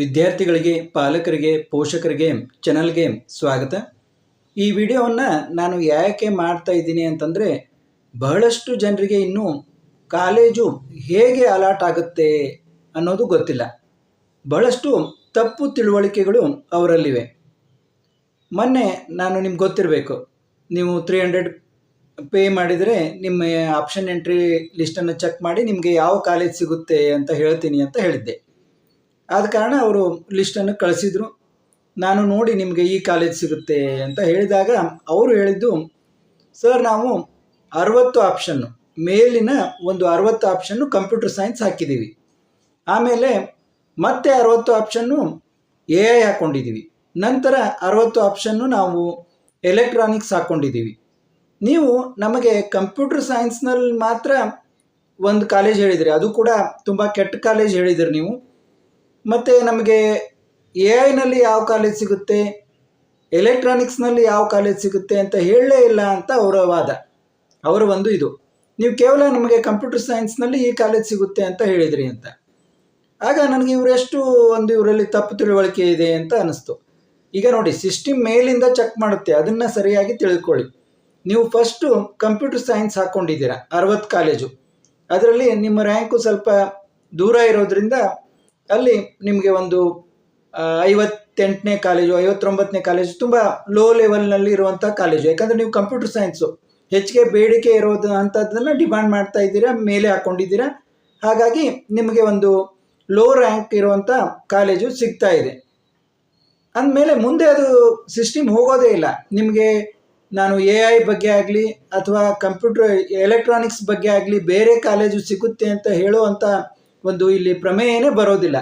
ವಿದ್ಯಾರ್ಥಿಗಳಿಗೆ, ಪಾಲಕರಿಗೆ, ಪೋಷಕರಿಗೆ ಚಾನಲ್ಗೆ ಸ್ವಾಗತ. ಈ ವಿಡಿಯೋವನ್ನು ನಾನು ಯಾಕೆ ಮಾಡ್ತಾ ಇದ್ದೀನಿ ಅಂತಂದರೆ, ಬಹಳಷ್ಟು ಜನರಿಗೆ ಇನ್ನೂ ಕಾಲೇಜು ಹೇಗೆ ಅಲಾಟ್ ಆಗುತ್ತೆ ಅನ್ನೋದು ಗೊತ್ತಿಲ್ಲ. ಬಹಳಷ್ಟು ತಪ್ಪು ತಿಳುವಳಿಕೆಗಳು ಅವರಲ್ಲಿವೆ. ಮೊನ್ನೆ ನಾನು ನಿಮ್ಗೆ ಗೊತ್ತಿರಬೇಕು, ನೀವು ತ್ರೀ ಹಂಡ್ರೆಡ್ ಪೇ ಮಾಡಿದರೆ ನಿಮ್ಮ ಆಪ್ಷನ್ ಎಂಟ್ರಿ ಲಿಸ್ಟನ್ನು ಚೆಕ್ ಮಾಡಿ ನಿಮಗೆ ಯಾವ ಕಾಲೇಜ್ ಸಿಗುತ್ತೆ ಅಂತ ಹೇಳ್ತೀನಿ ಅಂತ ಹೇಳಿದ್ದೆ. ಆದ ಕಾರಣ ಅವರು ಲಿಸ್ಟನ್ನು ಕಳಿಸಿದರು. ನಾನು ನೋಡಿ ನಿಮಗೆ ಈ ಕಾಲೇಜ್ ಸಿಗುತ್ತೆ ಅಂತ ಹೇಳಿದಾಗ ಅವರು ಹೇಳಿದ್ದು ಸರ್ ನಾವು ಅರವತ್ತು ಆಪ್ಷನ್ನು ಮೇಲಿನ ಒಂದು ಅರವತ್ತು ಆಪ್ಷನ್ನು ಕಂಪ್ಯೂಟರ್ ಸೈನ್ಸ್ ಹಾಕಿದ್ದೀವಿ. ಆಮೇಲೆ ಮತ್ತೆ ಅರವತ್ತು ಆಪ್ಷನ್ನು ಎ ಐ ಹಾಕ್ಕೊಂಡಿದ್ದೀವಿ ನಂತರ ಅರವತ್ತು ಆಪ್ಷನ್ನು ನಾವು ಎಲೆಕ್ಟ್ರಾನಿಕ್ಸ್ ಹಾಕ್ಕೊಂಡಿದ್ದೀವಿ ನೀವು ನಮಗೆ ಕಂಪ್ಯೂಟರ್ ಸೈನ್ಸ್ನಲ್ಲಿ ಮಾತ್ರ ಒಂದು ಕಾಲೇಜ್ ಹೇಳಿದಿರಿ. ಅದು ಕೂಡ ತುಂಬ ಕೆಟ್ಟ ಕಾಲೇಜ್ ಹೇಳಿದಿರಿ ನೀವು. ಮತ್ತು ನಮಗೆ ಎ ಐನಲ್ಲಿ ಯಾವ ಕಾಲೇಜ್ ಸಿಗುತ್ತೆ? ಎಲೆಕ್ಟ್ರಾನಿಕ್ಸ್ನಲ್ಲಿ ಯಾವ ಕಾಲೇಜ್ ಸಿಗುತ್ತೆ ಅಂತ ಹೇಳಲೇ ಇಲ್ಲ ಅಂತ ಅವರ ವಾದ. ಅವರ ಒಂದು ಇದು. ನೀವು ಕೇವಲ ನಮಗೆ ಕಂಪ್ಯೂಟರ್ ಸೈನ್ಸ್ನಲ್ಲಿ ಈ ಕಾಲೇಜ್ ಸಿಗುತ್ತೆ ಅಂತ ಹೇಳಿದ್ರಿ ಅಂತ. ಆಗ ನನಗೆ ಇವರೆಷ್ಟು ಒಂದು ಇವರಲ್ಲಿ ತಪ್ಪು ತಿಳುವಳಿಕೆ ಇದೆ ಅಂತ ಅನ್ನಿಸ್ತು ಈಗ ನೋಡಿ ಸಿಸ್ಟಮ್ ಮೇಲಿಂದ ಚೆಕ್ ಮಾಡುತ್ತೆ. ಅದನ್ನು ಸರಿಯಾಗಿ ತಿಳ್ಕೊಳ್ಳಿ. ನೀವು ಫಸ್ಟು ಕಂಪ್ಯೂಟರ್ ಸೈನ್ಸ್ ಹಾಕ್ಕೊಂಡಿದ್ದೀರಾ ಅರವತ್ತು ಕಾಲೇಜು ಅದರಲ್ಲಿ ನಿಮ್ಮ ರ್ಯಾಂಕು ಸ್ವಲ್ಪ ದೂರ ಇರೋದ್ರಿಂದ ಅಲ್ಲಿ ನಿಮಗೆ ಒಂದು ಐವತ್ತೆಂಟನೇ ಕಾಲೇಜು ಐವತ್ತೊಂಬತ್ತನೇ ಕಾಲೇಜು ತುಂಬ ಲೋ ಲೆವೆಲ್ನಲ್ಲಿ ಇರುವಂಥ ಕಾಲೇಜು ಯಾಕಂದರೆ ನೀವು ಕಂಪ್ಯೂಟರ್ ಸೈನ್ಸು ಹೆಚ್ಚಿಗೆ ಬೇಡಿಕೆ ಇರೋದು ಅಂಥದ್ದನ್ನು ಡಿಮಾಂಡ್ ಮಾಡ್ತಾ ಇದ್ದೀರಾ, ಮೇಲೆ ಹಾಕ್ಕೊಂಡಿದ್ದೀರಾ ಹಾಗಾಗಿ ನಿಮಗೆ ಒಂದು ಲೋ ರ್ಯಾಂಕ್ ಇರುವಂಥ ಕಾಲೇಜು ಸಿಗ್ತಾ ಇದೆ. ಅಂದಮೇಲೆ ಮುಂದೆ ಅದು ಸಿಸ್ಟಮ್ ಹೋಗೋದೇ ಇಲ್ಲ. ನಿಮಗೆ ನಾನು ಎ ಐ ಬಗ್ಗೆ ಆಗಲಿ ಅಥವಾ ಕಂಪ್ಯೂಟರ್ ಎಲೆಕ್ಟ್ರಾನಿಕ್ಸ್ ಬಗ್ಗೆ ಆಗಲಿ ಬೇರೆ ಕಾಲೇಜು ಸಿಗುತ್ತೆ ಅಂತ ಹೇಳುವಂಥ ಒಂದು ಇಲ್ಲಿ ಪ್ರಮೇಯನೇ ಬರೋದಿಲ್ಲ.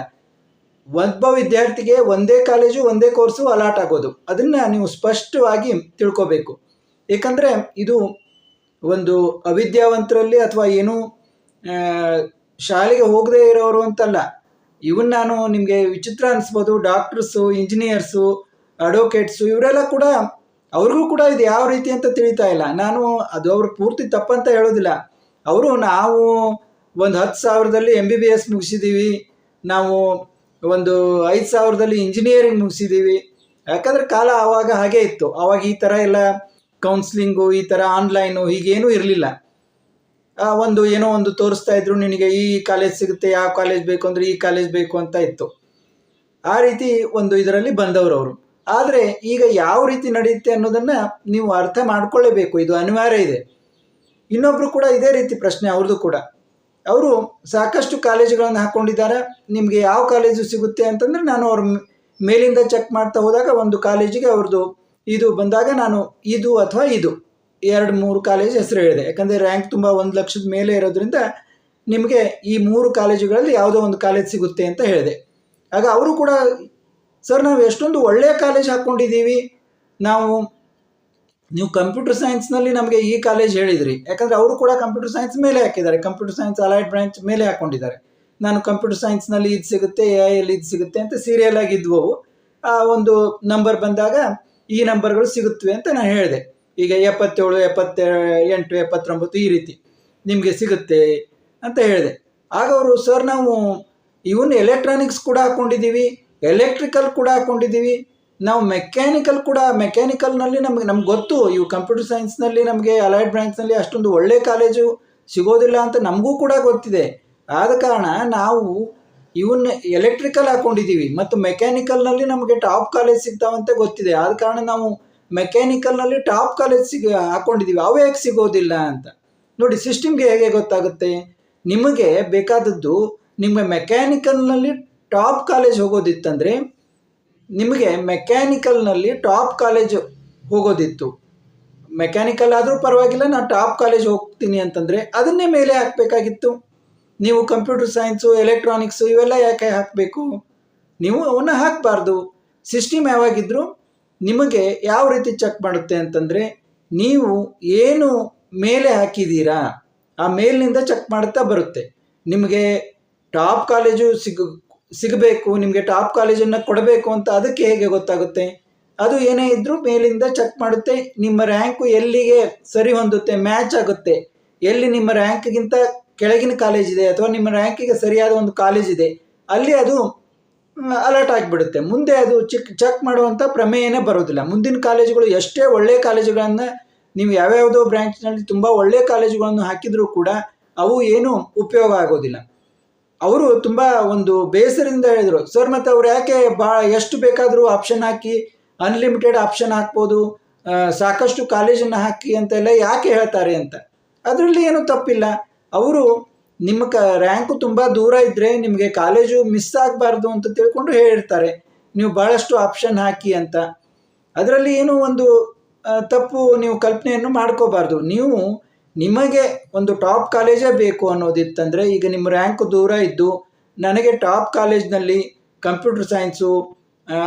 ಒಬ್ಬ ವಿದ್ಯಾರ್ಥಿಗೆ ಒಂದೇ ಕಾಲೇಜು, ಒಂದೇ ಕೋರ್ಸು ಅಲಾಟ್ ಆಗೋದು. ಅದನ್ನು ನೀವು ಸ್ಪಷ್ಟವಾಗಿ ತಿಳ್ಕೋಬೇಕು. ಏಕಂದ್ರೆ ಇದು ಒಂದು ಅವಿದ್ಯಾವಂತರಲ್ಲಿ ಅಥವಾ ಏನು ಶಾಲೆಗೆ ಹೋಗದೇ ಇರೋರು ಅಂತಲ್ಲ, ಇವನ್ ನಾನು ನಿಮಗೆ ವಿಚಿತ್ರ ಅನಿಸ್ಬೋದು. ಡಾಕ್ಟರ್ಸು, ಇಂಜಿನಿಯರ್ಸು, ಅಡ್ವೊಕೇಟ್ಸು, ಇವರೆಲ್ಲ ಕೂಡ, ಅವ್ರಿಗೂ ಕೂಡ ಇದು ಯಾವ ರೀತಿ ಅಂತ ತಿಳಿತಾ ಇಲ್ಲ. ನಾನು ಅದು ಅವ್ರ ಪೂರ್ತಿ ತಪ್ಪಂತ ಹೇಳೋದಿಲ್ಲ. ಅವರು ನಾವು ಒಂದು ಹತ್ತು ಸಾವಿರದಲ್ಲಿ ಎಂ ಬಿ ಬಿ ಎಸ್ ಮುಗಿಸಿದ್ದೀವಿ ನಾವು ಒಂದು ಐದು ಸಾವಿರದಲ್ಲಿ ಇಂಜಿನಿಯರಿಂಗ್ ಮುಗಿಸಿದ್ದೀವಿ ಯಾಕಂದರೆ ಕಾಲ ಆವಾಗ ಹಾಗೆ ಇತ್ತು. ಆವಾಗ ಈ ಥರ ಎಲ್ಲ ಕೌನ್ಸ್ಲಿಂಗು ಈ ಥರ ಆನ್ಲೈನು ಹೀಗೇನೂ ಇರಲಿಲ್ಲ. ಒಂದು ಏನೋ ಒಂದು ತೋರಿಸ್ತಾ ಇದ್ರು, ನಿನಗೆ ಈ ಕಾಲೇಜ್ ಸಿಗುತ್ತೆ ಯಾವ ಕಾಲೇಜ್ ಬೇಕು ಅಂದರೆ ಈ ಕಾಲೇಜ್ ಬೇಕು ಅಂತ ಇತ್ತು. ಆ ರೀತಿ ಒಂದು ಇದರಲ್ಲಿ ಬಂದವರು ಅವರು. ಆದರೆ ಈಗ ಯಾವ ರೀತಿ ನಡೆಯುತ್ತೆ ಅನ್ನೋದನ್ನು ನೀವು ಅರ್ಥ ಮಾಡ್ಕೊಳ್ಳೇಬೇಕು. ಇದು ಅನಿವಾರ್ಯ ಇದೆ. ಇನ್ನೊಬ್ಬರು ಕೂಡ ಇದೇ ರೀತಿ ಪ್ರಶ್ನೆ ಅವ್ರದ್ದು ಕೂಡ. ಅವರು ಸಾಕಷ್ಟು ಕಾಲೇಜುಗಳನ್ನು ಹಾಕ್ಕೊಂಡಿದ್ದಾರೆ ನಿಮಗೆ ಯಾವ ಕಾಲೇಜು ಸಿಗುತ್ತೆ ಅಂತಂದರೆ ನಾನು ಅವ್ರ ಮೇಲಿಂದ ಚೆಕ್ ಮಾಡ್ತಾ ಹೋದಾಗ ಒಂದು ಕಾಲೇಜಿಗೆ ಅವ್ರದ್ದು ಇದು ಬಂದಾಗ ನಾನು ಇದು ಅಥವಾ ಇದು, ಎರಡು ಮೂರು ಕಾಲೇಜ್ ಹೆಸರು ಹೇಳಿದೆ. ಯಾಕಂದರೆ ರ್ಯಾಂಕ್ ತುಂಬ ಒಂದು ಲಕ್ಷದ ಮೇಲೆ ಇರೋದ್ರಿಂದ ನಿಮಗೆ ಈ ಮೂರು ಕಾಲೇಜುಗಳಲ್ಲಿ ಯಾವುದೋ ಒಂದು ಕಾಲೇಜ್ ಸಿಗುತ್ತೆ ಅಂತ ಹೇಳಿದೆ. ಆಗ ಅವರು ಕೂಡ, ಸರ್, ನಾವು ಎಷ್ಟೊಂದು ಒಳ್ಳೆಯ ಕಾಲೇಜ್ ಹಾಕ್ಕೊಂಡಿದ್ದೀವಿ ನಾವು ನೀವು ಕಂಪ್ಯೂಟರ್ ಸೈನ್ಸ್ನಲ್ಲಿ ನಮಗೆ ಈ ಕಾಲೇಜ್ ಹೇಳಿದ್ರಿ. ಯಾಕಂದರೆ ಅವರು ಕೂಡ ಕಂಪ್ಯೂಟರ್ ಸೈನ್ಸ್ ಮೇಲೆ ಹಾಕಿದ್ದಾರೆ. ಕಂಪ್ಯೂಟರ್ ಸೈನ್ಸ್ ಅಲೈಡ್ ಬ್ರಾಂಚ್ ಮೇಲೆ ಹಾಕ್ಕೊಂಡಿದ್ದಾರೆ ನಾನು ಕಂಪ್ಯೂಟರ್ ಸೈನ್ಸ್ನಲ್ಲಿ ಇದು ಸಿಗುತ್ತೆ ಎ ಐಯಲ್ಲಿ ಇದು ಸಿಗುತ್ತೆ ಅಂತ ಸೀರಿಯಲ್ ಆಗಿದ್ವು. ಆ ಒಂದು ನಂಬರ್ ಬಂದಾಗ ಈ ನಂಬರ್ಗಳು ಸಿಗುತ್ತವೆ ಅಂತ ನಾನು ಹೇಳಿದೆ. ಈಗ ಎಪ್ಪತ್ತೇಳು, ಎಪ್ಪತ್ತೆ, ಎಂಟು, ಎಪ್ಪತ್ತೊಂಬತ್ತು ಈ ರೀತಿ ನಿಮಗೆ ಸಿಗುತ್ತೆ ಅಂತ ಹೇಳಿದೆ. ಆಗ ಅವರು, ಸರ್ ನಾವು ಇವನ್ ಎಲೆಕ್ಟ್ರಾನಿಕ್ಸ್ ಕೂಡ ಹಾಕ್ಕೊಂಡಿದ್ದೀವಿ ಎಲೆಕ್ಟ್ರಿಕಲ್ ಕೂಡ ಹಾಕ್ಕೊಂಡಿದ್ದೀವಿ ನಾವು ಮೆಕ್ಯಾನಿಕಲ್ ಕೂಡ ಮೆಕ್ಯಾನಿಕಲ್ನಲ್ಲಿ ನಮಗೆ, ನಮ್ಗೆ ಗೊತ್ತು, ಇವು ಕಂಪ್ಯೂಟರ್ ಸೈನ್ಸ್ನಲ್ಲಿ ನಮಗೆ ಅಲೈಡ್ ಬ್ರಾಂಚ್ನಲ್ಲಿ ಅಷ್ಟೊಂದು ಒಳ್ಳೆ ಕಾಲೇಜು ಸಿಗೋದಿಲ್ಲ ಅಂತ ನಮಗೂ ಕೂಡ ಗೊತ್ತಿದೆ. ಆದ ಕಾರಣ ನಾವು ಇವನ್ನ ಎಲೆಕ್ಟ್ರಿಕಲ್ ಹಾಕ್ಕೊಂಡಿದ್ದೀವಿ ಮತ್ತು ಮೆಕ್ಯಾನಿಕಲ್ನಲ್ಲಿ ನಮಗೆ ಟಾಪ್ ಕಾಲೇಜ್ ಸಿಗ್ತಾವಂತೆ ಗೊತ್ತಿದೆ. ಆದ ಕಾರಣ ನಾವು ಮೆಕ್ಯಾನಿಕಲ್ನಲ್ಲಿ ಟಾಪ್ ಕಾಲೇಜ್ ಸಿಗ ಹಾಕ್ಕೊಂಡಿದ್ದೀವಿ ಅವು ಯಾಕೆ ಸಿಗೋದಿಲ್ಲ ಅಂತ. ನೋಡಿ ಸಿಸ್ಟಮ್ಗೆ ಹೇಗೆ ಗೊತ್ತಾಗುತ್ತೆ? ನಿಮಗೆ ಬೇಕಾದದ್ದು, ನಿಮ್ಮ ಮೆಕ್ಯಾನಿಕಲ್ನಲ್ಲಿ ಟಾಪ್ ಕಾಲೇಜ್ ಹೋಗೋದಿತ್ತಂದರೆ ನಿಮಗೆ ಮೆಕ್ಯಾನಿಕಲ್ನಲ್ಲಿ ಟಾಪ್ ಕಾಲೇಜ್ ಹೋಗೋದಿತ್ತು. ಮೆಕ್ಯಾನಿಕಲ್ ಆದರೂ ಪರವಾಗಿಲ್ಲ ನಾನು ಟಾಪ್ ಕಾಲೇಜ್ ಹೋಗ್ತೀನಿ ಅಂತಂದರೆ ಅದನ್ನೇ ಮೇಲೆ ಹಾಕಬೇಕಾಗಿತ್ತು. ನೀವು ಕಂಪ್ಯೂಟರ್ ಸೈನ್ಸು ಎಲೆಕ್ಟ್ರಾನಿಕ್ಸು ಇವೆಲ್ಲ ಯಾಕೆ ಹಾಕಬೇಕು? ನೀವು ಅವನ್ನ ಹಾಕಬಾರ್ದು. ಸಿಸ್ಟಮ್ ಯಾವಾಗಿದ್ದರೂ ನಿಮಗೆ ಯಾವ ರೀತಿ ಚೆಕ್ ಮಾಡುತ್ತೆ ಅಂತಂದರೆ ನೀವು ಏನು ಮೇಲೆ ಹಾಕಿದ್ದೀರಾ ಆ ಮೇಲಿನಿಂದ ಚೆಕ್ ಮಾಡುತ್ತಾ ಬರುತ್ತೆ. ನಿಮಗೆ ಟಾಪ್ ಕಾಲೇಜು ಸಿಗ ಸಿಗಬೇಕು, ನಿಮಗೆ ಟಾಪ್ ಕಾಲೇಜನ್ನು ಕೊಡಬೇಕು ಅಂತ ಅದಕ್ಕೆ ಹೇಗೆ ಗೊತ್ತಾಗುತ್ತೆ? ಅದು ಏನೇ ಇದ್ದರೂ ಮೇಲಿಂದ ಚೆಕ್ ಮಾಡುತ್ತೆ, ನಿಮ್ಮ ರ್ಯಾಂಕು ಎಲ್ಲಿಗೆ ಸರಿ ಹೊಂದುತ್ತೆ ಮ್ಯಾಚ್ ಆಗುತ್ತೆ. ಎಲ್ಲಿ ನಿಮ್ಮ ರ್ಯಾಂಕ್ಗಿಂತ ಕೆಳಗಿನ ಕಾಲೇಜ್ ಇದೆ ಅಥವಾ ನಿಮ್ಮ ರ್ಯಾಂಕಿಗೆ ಸರಿಯಾದ ಒಂದು ಕಾಲೇಜ್ ಇದೆ, ಅಲ್ಲಿ ಅದು ಅಲರ್ಟ್ ಆಗಿಬಿಡುತ್ತೆ. ಮುಂದೆ ಅದು ಚಿಕ್ ಚೆಕ್ ಮಾಡುವಂಥ ಪ್ರಮೇಯನೇ ಬರೋದಿಲ್ಲ. ಮುಂದಿನ ಕಾಲೇಜುಗಳು ಎಷ್ಟೇ ಒಳ್ಳೆಯ ಕಾಲೇಜುಗಳನ್ನು ನೀವು ಯಾವ್ಯಾವುದೋ ಬ್ರ್ಯಾಂಚ್ನಲ್ಲಿ ತುಂಬ ಒಳ್ಳೆಯ ಕಾಲೇಜುಗಳನ್ನು ಹಾಕಿದರೂ ಕೂಡ ಅವು ಏನೂ ಉಪಯೋಗ ಆಗೋದಿಲ್ಲ. ಅವರು ತುಂಬ ಒಂದು ಬೇಸರಿಂದ ಹೇಳಿದರು. ಸರ್, ಮತ್ತು ಅವ್ರು ಯಾಕೆ ಬಾ, ಎಷ್ಟು ಬೇಕಾದರೂ ಆಪ್ಷನ್ ಹಾಕಿ ಅನ್ಲಿಮಿಟೆಡ್ ಆಪ್ಷನ್ ಹಾಕ್ಬೋದು ಸಾಕಷ್ಟು ಕಾಲೇಜನ್ನು ಹಾಕಿ ಅಂತೆಲ್ಲ ಯಾಕೆ ಹೇಳ್ತಾರೆ ಅಂತ. ಅದರಲ್ಲಿ ಏನೂ ತಪ್ಪಿಲ್ಲ. ಅವರು ನಿಮ್ಮ ಕ ರ್ಯಾಂಕು ತುಂಬ ದೂರ ಇದ್ದರೆ ನಿಮಗೆ ಕಾಲೇಜು ಮಿಸ್ ಆಗಬಾರ್ದು ಅಂತ ತಿಳ್ಕೊಂಡು ಹೇಳಿರ್ತಾರೆ. ನೀವು ಭಾಳಷ್ಟು ಆಪ್ಷನ್ ಹಾಕಿ ಅಂತ. ಅದರಲ್ಲಿ ಏನೂ ಒಂದು ತಪ್ಪು ನೀವು ಕಲ್ಪನೆಯನ್ನು ಮಾಡ್ಕೋಬಾರ್ದು. ನೀವು ನಿಮಗೆ ಒಂದು ಟಾಪ್ ಕಾಲೇಜೇ ಬೇಕು ಅನ್ನೋದಿತ್ತಂದರೆ ಈಗ ನಿಮ್ಮ ರ್ಯಾಂಕ್ ದೂರ ಇದ್ದು ನನಗೆ ಟಾಪ್ ಕಾಲೇಜ್ನಲ್ಲಿ ಕಂಪ್ಯೂಟರ್ ಸೈನ್ಸು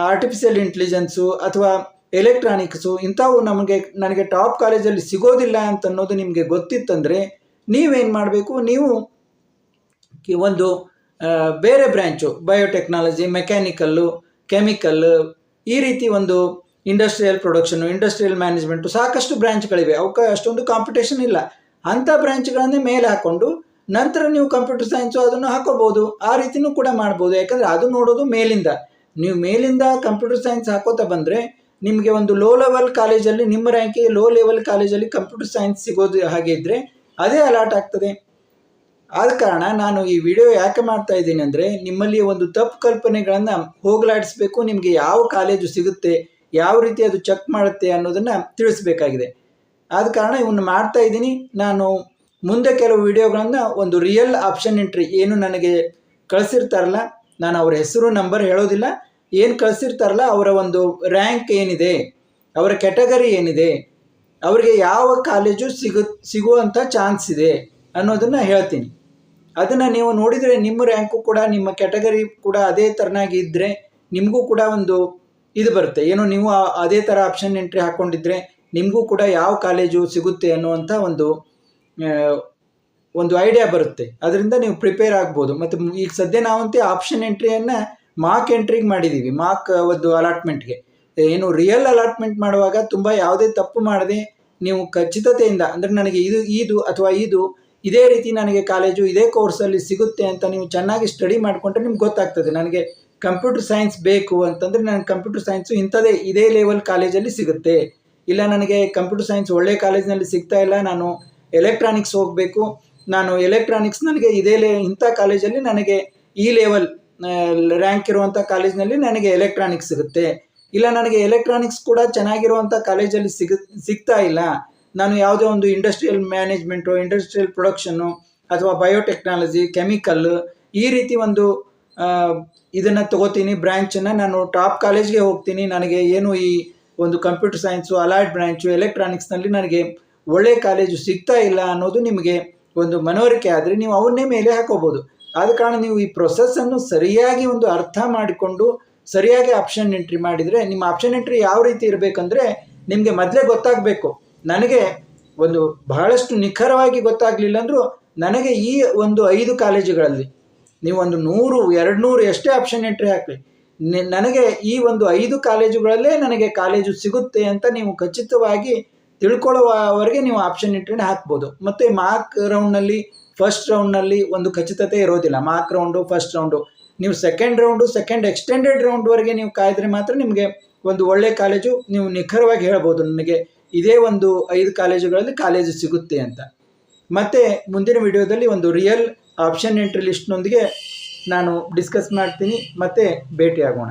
ಆರ್ಟಿಫಿಷಿಯಲ್ ಇಂಟೆಲಿಜೆನ್ಸು ಅಥವಾ ಎಲೆಕ್ಟ್ರಾನಿಕ್ಸು ಇಂಥವು ನಮಗೆ, ನನಗೆ ಟಾಪ್ ಕಾಲೇಜಲ್ಲಿ ಸಿಗೋದಿಲ್ಲ ಅಂತ ಅನ್ನೋದು ನಿಮಗೆ ಗೊತ್ತಿತ್ತಂದರೆ ನೀವೇನು ಮಾಡಬೇಕು? ನೀವು ಒಂದು ಬೇರೆ ಬ್ರ್ಯಾಂಚು ಬಯೋಟೆಕ್ನಾಲಜಿ ಮೆಕ್ಯಾನಿಕಲ್ಲು ಕೆಮಿಕಲ್ಲು ಈ ರೀತಿ ಒಂದು ಇಂಡಸ್ಟ್ರಿಯಲ್ ಪ್ರೊಡಕ್ಷನು ಇಂಡಸ್ಟ್ರಿಯಲ್ ಮ್ಯಾನೇಜ್ಮೆಂಟು ಸಾಕಷ್ಟು ಬ್ರ್ಯಾಂಚ್ಗಳಿವೆ ಅವಕ್ಕೆ ಅಷ್ಟೊಂದು ಕಾಂಪಿಟೇಷನ್ ಇಲ್ಲ. ಅಂಥ ಬ್ರ್ಯಾಂಚ್ಗಳನ್ನೇ ಮೇಲೆ ಹಾಕ್ಕೊಂಡು ನಂತರ ನೀವು ಕಂಪ್ಯೂಟರ್ ಸೈನ್ಸು ಅದನ್ನು ಹಾಕೋಬೋದು ಆ ರೀತಿನೂ ಕೂಡ ಮಾಡ್ಬೋದು. ಯಾಕಂದರೆ ಅದು ನೋಡೋದು ಮೇಲಿಂದ. ನೀವು ಮೇಲಿಂದ ಕಂಪ್ಯೂಟರ್ ಸೈನ್ಸ್ ಹಾಕೋತಾ ಬಂದರೆ ನಿಮಗೆ ಒಂದು ಲೋ ಲೆವೆಲ್ ಕಾಲೇಜಲ್ಲಿ ನಿಮ್ಮ ರ್ಯಾಂಕಿಗೆ ಲೋ ಲೆವೆಲ್ ಕಾಲೇಜಲ್ಲಿ ಕಂಪ್ಯೂಟರ್ ಸೈನ್ಸ್ ಸಿಗೋದು ಹಾಗೆ ಇದ್ದರೆ ಅದೇ ಅಲಾಟ್ ಆಗ್ತದೆ. ಆದ ಕಾರಣ ನಾನು ಈ ವಿಡಿಯೋ ಯಾಕೆ ಮಾಡ್ತಾ ಇದ್ದೀನಿ ಅಂದರೆ ನಿಮ್ಮಲ್ಲಿ ಒಂದು ತಪ್ಪು ಕಲ್ಪನೆಗಳನ್ನು ಹೋಗಲಾಡಿಸ್ಬೇಕು. ನಿಮಗೆ ಯಾವ ಕಾಲೇಜು ಸಿಗುತ್ತೆ? ಯಾವ ರೀತಿ ಅದು ಚೆಕ್ ಮಾಡುತ್ತೆ ಅನ್ನೋದನ್ನು ತಿಳಿಸ್ಬೇಕಾಗಿದೆ. ಆದ ಕಾರಣ ಇವನ್ನ ಮಾಡ್ತಾ ಇದ್ದೀನಿ. ನಾನು ಮುಂದೆ ಕೆಲವು ವಿಡಿಯೋಗಳನ್ನು ಒಂದು ರಿಯಲ್ ಆಪ್ಷನ್ ಎಂಟ್ರಿ ಏನು ನನಗೆ ಕಳಿಸಿರ್ತಾರಲ್ಲ, ನಾನು ಅವರ ಹೆಸರು ನಂಬರ್ ಹೇಳೋದಿಲ್ಲ. ಏನು ಕಳಿಸಿರ್ತಾರಲ್ಲ, ಅವರ ಒಂದು ರ್ಯಾಂಕ್ ಏನಿದೆ, ಅವರ ಕ್ಯಾಟಗರಿ ಏನಿದೆ, ಅವರಿಗೆ ಯಾವ ಕಾಲೇಜು ಸಿಗು ಸಿಗುವಂಥ ಚಾನ್ಸ್ ಇದೆ ಅನ್ನೋದನ್ನು ಹೇಳ್ತೀನಿ. ಅದನ್ನು ನೀವು ನೋಡಿದರೆ ನಿಮ್ಮ ರ್ಯಾಂಕು ಕೂಡ, ನಿಮ್ಮ ಕ್ಯಾಟಗರಿ ಕೂಡ ಅದೇ ಥರನಾಗಿ ಇದ್ದರೆ ನಿಮಗೂ ಕೂಡ ಒಂದು ಇದು ಬರುತ್ತೆ. ಏನೋ ನೀವು ಅದೇ ಥರ ಆಪ್ಷನ್ ಎಂಟ್ರಿ ಹಾಕ್ಕೊಂಡಿದ್ರೆ ನಿಮಗೂ ಕೂಡ ಯಾವ ಕಾಲೇಜು ಸಿಗುತ್ತೆ ಅನ್ನುವಂಥ ಒಂದು ಒಂದು ಐಡಿಯಾ ಬರುತ್ತೆ. ಅದರಿಂದ ನೀವು ಪ್ರಿಪೇರ್ ಆಗ್ಬೋದು. ಮತ್ತು ಈಗ ಸದ್ಯ ನಾವಂತೆ ಆಪ್ಷನ್ ಎಂಟ್ರಿಯನ್ನು ಮಾಕ್ ಎಂಟ್ರಿಗೆ ಮಾಡಿದ್ದೀವಿ ಮಾಕ್ ಒಂದು ಅಲಾಟ್ಮೆಂಟ್ಗೆ ಏನು ರಿಯಲ್ ಅಲಾಟ್ಮೆಂಟ್ ಮಾಡುವಾಗ ತುಂಬ ಯಾವುದೇ ತಪ್ಪು ಮಾಡದೆ ನೀವು ಖಚಿತತೆಯಿಂದ, ಅಂದರೆ ನನಗೆ ಇದು ಇದು ಅಥವಾ ಇದು ಇದೇ ರೀತಿ ನನಗೆ ಕಾಲೇಜು ಇದೇ ಕೋರ್ಸಲ್ಲಿ ಸಿಗುತ್ತೆ ಅಂತ ನೀವು ಚೆನ್ನಾಗಿ ಸ್ಟಡಿ ಮಾಡಿಕೊಂಡ್ರೆ ನಿಮ್ಗೆ ಗೊತ್ತಾಗ್ತದೆ. ನನಗೆ ಕಂಪ್ಯೂಟರ್ ಸೈನ್ಸ್ ಬೇಕು ಅಂತಂದರೆ ನನಗೆ ಕಂಪ್ಯೂಟರ್ ಸೈನ್ಸು ಇಂಥದೇ ಇದೇ ಲೆವೆಲ್ ಕಾಲೇಜಲ್ಲಿ ಸಿಗುತ್ತೆ. ಇಲ್ಲ ನನಗೆ ಕಂಪ್ಯೂಟರ್ ಸೈನ್ಸ್ ಒಳ್ಳೆ ಕಾಲೇಜ್ನಲ್ಲಿ ಸಿಗ್ತಾ ಇಲ್ಲ, ನಾನು ಎಲೆಕ್ಟ್ರಾನಿಕ್ಸ್ ಹೋಗಬೇಕು. ನಾನು ಎಲೆಕ್ಟ್ರಾನಿಕ್ಸ್ ನನಗೆ ಇದೇ ಲೆ ಇಂಥ ಕಾಲೇಜಲ್ಲಿ ನನಗೆ ಈ ಲೆವೆಲ್ ರ್ಯಾಂಕ್ ಇರುವಂಥ ಕಾಲೇಜ್ನಲ್ಲಿ ನನಗೆ ಎಲೆಕ್ಟ್ರಾನಿಕ್ಸ್ ಸಿಗುತ್ತೆ. ಇಲ್ಲ ನನಗೆ ಎಲೆಕ್ಟ್ರಾನಿಕ್ಸ್ ಕೂಡ ಚೆನ್ನಾಗಿರುವಂಥ ಕಾಲೇಜಲ್ಲಿ ಸಿಗ, ಸಿಗ್ತಾ ಇಲ್ಲ. ನಾನು ಯಾವುದೇ ಒಂದು ಇಂಡಸ್ಟ್ರಿಯಲ್ ಮ್ಯಾನೇಜ್ಮೆಂಟು ಇಂಡಸ್ಟ್ರಿಯಲ್ ಪ್ರೊಡಕ್ಷನ್ನು ಅಥವಾ ಬಯೋಟೆಕ್ನಾಲಜಿ ಕೆಮಿಕಲ್ ಈ ರೀತಿ ಒಂದು ಇದನ್ನು ತಗೋತೀನಿ ಬ್ರ್ಯಾಂಚನ್ನು ನಾನು ಟಾಪ್ ಕಾಲೇಜ್ಗೆ ಹೋಗ್ತೀನಿ. ನನಗೆ ಏನು ಈ ಒಂದು ಕಂಪ್ಯೂಟರ್ ಸೈನ್ಸು ಅಲೈಡ್ ಬ್ರ್ಯಾಂಚು ಎಲೆಕ್ಟ್ರಾನಿಕ್ಸ್ನಲ್ಲಿ ನನಗೆ ಒಳ್ಳೆ ಕಾಲೇಜು ಸಿಗ್ತಾ ಇಲ್ಲ ಅನ್ನೋದು ನಿಮಗೆ ಒಂದು ಮನವರಿಕೆ ಆದರೆ ನೀವು ಅವನ್ನೇ ಮೇಲೆ ಹಾಕೋಬೋದು. ಆದ ಕಾರಣ ನೀವು ಈ ಪ್ರೊಸೆಸ್ಸನ್ನು ಸರಿಯಾಗಿ ಒಂದು ಅರ್ಥ ಮಾಡಿಕೊಂಡು ಸರಿಯಾಗಿ ಆಪ್ಷನ್ ಎಂಟ್ರಿ ಮಾಡಿದರೆ, ನಿಮ್ಮ ಆಪ್ಷನ್ ಎಂಟ್ರಿ ಯಾವ ರೀತಿ ಇರಬೇಕಂದ್ರೆ ನಿಮಗೆ ಮೊದಲೇ ಗೊತ್ತಾಗಬೇಕು. ನನಗೆ ಒಂದು ಬಹಳಷ್ಟು ನಿಖರವಾಗಿ ಗೊತ್ತಾಗಲಿಲ್ಲ ಅಂದರೂ ನನಗೆ ಈ ಒಂದು ಐದು ಕಾಲೇಜುಗಳಲ್ಲಿ ನೀವು ಒಂದು ನೂರು ಎರಡು ನೂರು ಎಷ್ಟೇ ಆಪ್ಷನ್ ಎಂಟ್ರಿ ಹಾಕಲಿ ನನಗೆ ಈ ಒಂದು ಐದು ಕಾಲೇಜುಗಳಲ್ಲೇ ನನಗೆ ಕಾಲೇಜು ಸಿಗುತ್ತೆ ಅಂತ ನೀವು ಖಚಿತವಾಗಿ ತಿಳ್ಕೊಳ್ಳುವವರೆಗೆ ನೀವು ಆಪ್ಷನ್ ಎಂಟ್ರಿನ ಹಾಕ್ಬೋದು. ಮತ್ತು ಮಾರ್ಕ್ ರೌಂಡ್ನಲ್ಲಿ ಫಸ್ಟ್ ರೌಂಡ್ನಲ್ಲಿ ಒಂದು ಖಚಿತತೆ ಇರೋದಿಲ್ಲ. Mark round first round. ನೀವು ಸೆಕೆಂಡ್ ರೌಂಡು ಸೆಕೆಂಡ್ ಎಕ್ಸ್ಟೆಂಡೆಡ್ ರೌಂಡ್ವರೆಗೆ ನೀವು ಕಾಯ್ದರೆ ಮಾತ್ರ ನಿಮಗೆ ಒಂದು ಒಳ್ಳೆ ಕಾಲೇಜು ನೀವು ನಿಖರವಾಗಿ ಹೇಳ್ಬೋದು. ನನಗೆ ಇದೇ ಒಂದು ಐದು ಕಾಲೇಜುಗಳಲ್ಲಿ ಕಾಲೇಜು ಸಿಗುತ್ತೆ ಅಂತ. ಮತ್ತು ಮುಂದಿನ ವಿಡಿಯೋದಲ್ಲಿ ಒಂದು ರಿಯಲ್ ಆಪ್ಷನ್ ಎಂಟ್ರಿ ಲಿಸ್ಟ್ನೊಂದಿಗೆ ನಾನು ಡಿಸ್ಕಸ್ ಮಾಡ್ತೀನಿ ಮತ್ತು ಭೇಟಿಯಾಗೋಣ.